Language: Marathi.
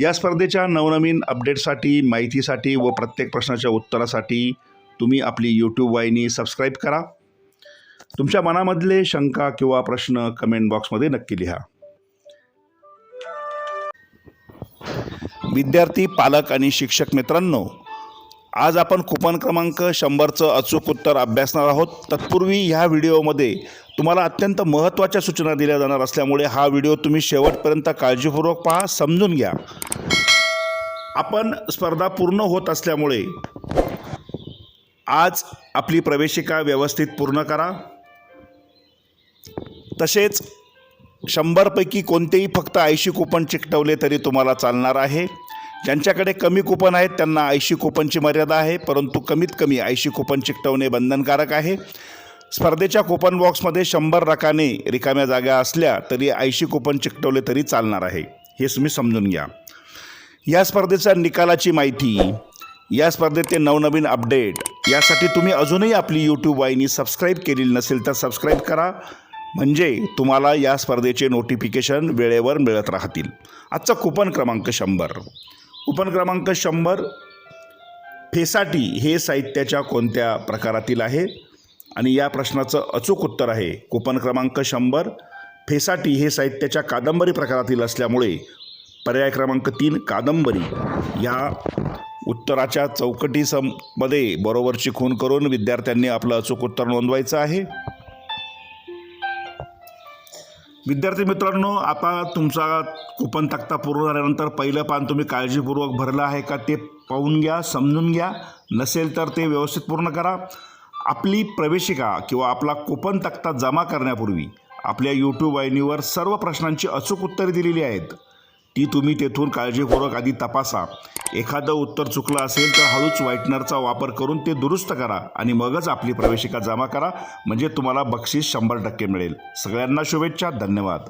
या स्पर्धेच्या नवनवीन अपडेटसाठी माहितीसाठी व प्रत्येक प्रश्नाच्या उत्तरासाठी तुम्ही आपली यूट्यूब वाहिनी सबस्क्राईब करा. तुमच्या मनामधले शंका किंवा प्रश्न कमेंट बॉक्समध्ये नक्की लिहा. विद्यार्थी पालक आणि शिक्षक मित्रांनो आज आपण कुपन क्रमांक शंभरचं अचूक उत्तर अभ्यासणार आहोत. तत्पूर्वी ह्या व्हिडिओमध्ये तुम्हाला अत्यंत महत्त्वाच्या सूचना दिल्या जाणार असल्यामुळे हा व्हिडिओ तुम्ही शेवटपर्यंत काळजीपूर्वक पहा समजून घ्या. आपण स्पर्धा पूर्ण होत असल्यामुळे आज आपली प्रवेशिका व्यवस्थित पूर्ण करा. तसेच शंभरपैकी कोणतेही फक्त ऐंशी कुपन चिकटवले तरी तुम्हाला चालणार आहे. ज्यांच्याकडे कमी कुपन आहेत त्यांना ऐंशी कुपनची मर्यादा आहे परंतु कमीत कमी ऐंशी कुपन चिकटवणे बंधनकारक आहे. स्पर्धेच्या कुपन बॉक्समध्ये शंभर रकाने रिकाम्या जागा असल्या तरी ऐंशी कुपन चिकटवले तरी चालणार आहे. हे तुम्ही समजून घ्या. या स्पर्धेच्या निकालाची माहिती या स्पर्धेचे नवनवीन अपडेट यासाठी तुम्ही अजूनही आपली यूट्यूब वाहिनी सबस्क्राईब केलेली नसेल तर सबस्क्राईब करा. म्हणजे तुम्हाला या स्पर्धेचे नोटिफिकेशन वेळेवर मिळत राहतील. आजचा कुपन क्रमांक शंभर. कुपन क्रमांक शंभर फेसाठी हे साहित्याच्या कोणत्या प्रकारातील आहे? आणि या प्रश्नाचं अचूक उत्तर आहे. कुपन क्रमांक शंभर फेसाटी हे साहित्याच्या कादंबरी प्रकारातील असल्यामुळे पर्याय क्रमांक तीन कादंबरी. या उत्तराच्या चौकटी सममध्ये बरोबरची खून करून विद्यार्थ्यांनी आपलं अचूक उत्तर नोंदवायचं आहे. विद्यार्थी मित्रांनो आता तुमचा कुपन तक्ता पूर्ण झाल्यानंतर पहिलं पान तुम्ही काळजीपूर्वक भरलं आहे का ते पाहून घ्या समजून घ्या. नसेल तर ते व्यवस्थित पूर्ण करा. आपली प्रवेशिका किंवा आपला कूपन तक्ता जमा करण्यापूर्वी आपल्या यूट्यूब वाहिनीवर सर्व प्रश्नांची अचूक उत्तरे दिलेली आहेत. ती तुम्ही तेथून काळजीपूर्वक आधी तपासा. एखादं उत्तर चुकलं असेल तर हळूच व्हाईटनरचा वापर करून ते दुरुस्त करा आणि मगच आपली प्रवेशिका जमा करा. म्हणजे तुम्हाला बक्षीस शंभर टक्के मिळेल. सगळ्यांना शुभेच्छा. धन्यवाद.